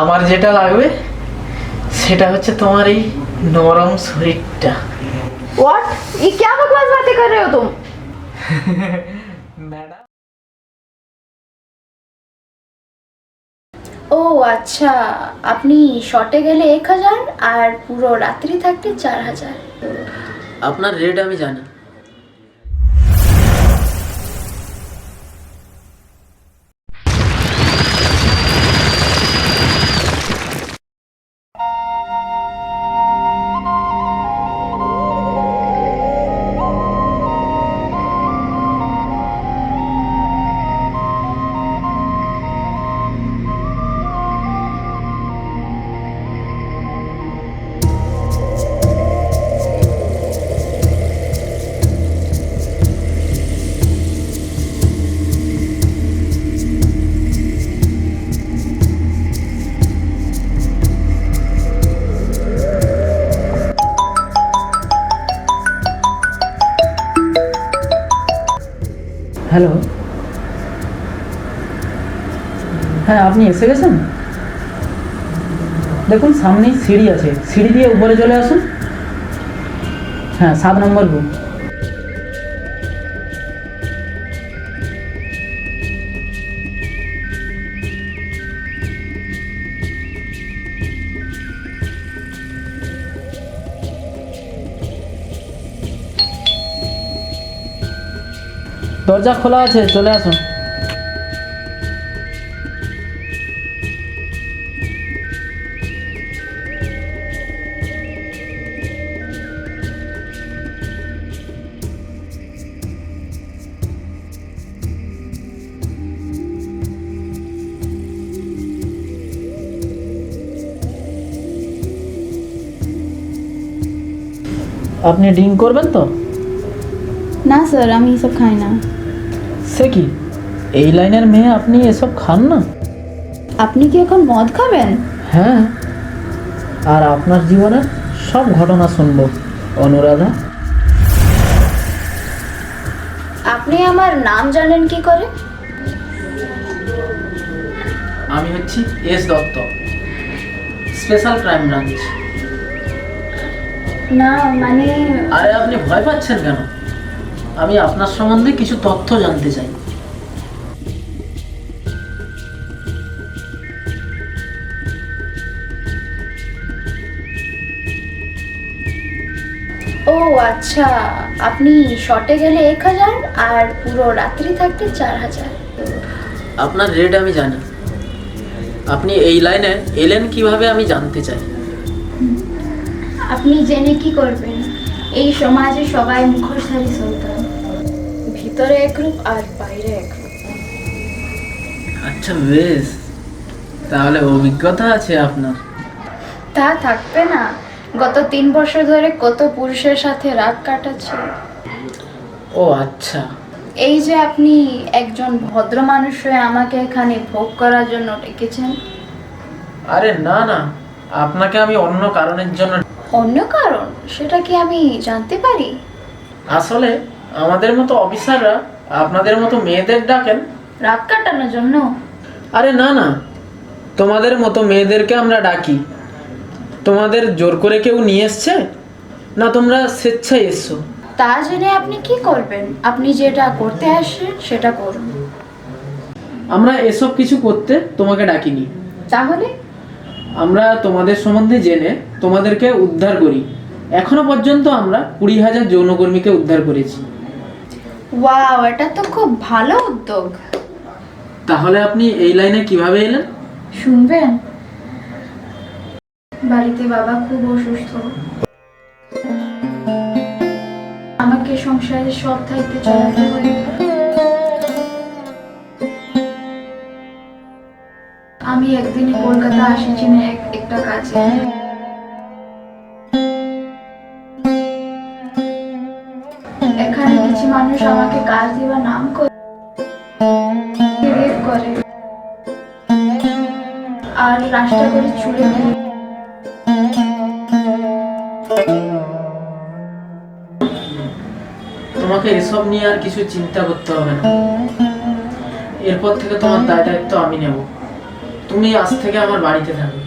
আমার যেটা লাগবে সেটা হচ্ছে তোমার এই নরম শরীরটা व्हाट ये क्या बकवास बातें कर रहे हो तुम ম্যাডাম ও আচ্ছা আপনি শর্টে গেলে এক হাজার আর পুরো রাত্রি থাকতে চার হাজার আপনার রেট আমি জানি হ্যালো হ্যাঁ আপনি এসে গেছেন? দেখুন, সামনেই সিঁড়ি আছে। সিঁড়ি দিয়ে উপরে চলে আসুন। হ্যাঁ সাত নম্বর রুম দরজা খোলা আছে, চলে আসুন আপনি ড্রিঙ্ক করবেন তো? না স্যার, আমি এসব খাই না। সে কি? এই লাইনের মেয়ে আপনি এসব খান না? আপনি কি এখন মদ খাবেন? হ্যাঁ। আর আপনার জীবনের সব ঘটনা শুনব অনুরাধা। আপনি আমার নাম জানেন কি করে? আমি হচ্ছি S Dutta special crime branch না মানে আরে আপনি ভয় পাচ্ছেন কেন? আমি আপনার সম্বন্ধে কিছু তথ্য জানতে চাই। ও আচ্ছা আপনি শর্টে গেলে এক হাজার আর পুরো রাত্রি থাকতে চার হাজার। আপনার রেট আমি জানি। আপনি এই লাইনে এলেন কীভাবে আমি জানতে চাই? আপনি জেনে কি করবেন? এই সমাজে সবাই মুখোশধারী সুলতান ভিতরে এক রূপ আর বাইরে এক রূপ। আচ্ছা বেশ। তাহলে অভিজ্ঞতা আছে আপনার। তা থাকবে না। গত তিন বছর ধরে কত পুরুষের সাথে রাত কাটাচ্ছে। ও আচ্ছা। এই যে আপনি একজন ভদ্র মানুষ হয়ে আমাকে এখানে ভোগ করার জন্য ডেকেছেন। আরে না না। আপনাকে আমি অন্য কারণের জন্য অন্য কারণ? সেটা কি আমি জানতে পারি? আসলে আমাদের মতো অফিসাররা আপনাদের মতো মেয়েদের ডাকেন। রাত কাটানোর জন্য? আরে না না। তোমাদের মতো মেয়েদেরকে আমরা ডাকি। তোমাদের জোর করে কেউ নিয়ে এসছে? না তোমরা স্বেচ্ছায় এসছো। তা জেনে আপনি কি করবেন? আপনি যেটা করতে আসেন সেটা করুন। আমরা এসব কিছু করতে তোমাকে ডাকিনি। তাহলে? আমরা তোমাদের সম্বন্ধে জেনে তোমাদেরকে উদ্ধার করি। এখনও পর্যন্ত আমরা কুড়ি হাজার যৌনকর্মীকে উদ্ধার করেছি। ওয়াও এটা তো খুব ভালো উদ্যোগ। তাহলে আপনি এই লাইনে কীভাবে এলেন? শুনবেন? বাড়িতে বাবা খুব অসুস্থ। আমাকে সংসারের সব চালাতে হয়। আমি একদিনে কলকাতা আসেছি না একটা কাজে। কাজ দিবার নাম করে। করে। আর রাস্তা করে ছুড়ে ফেলে তোমাকে এসব নিয়ে আর কিছু চিন্তা করতে হবে না। এরপর থেকে তোমার দায় দায়িত্ব আমি নেব। তুমি আজ থেকে আমার বাড়িতে থাকবে।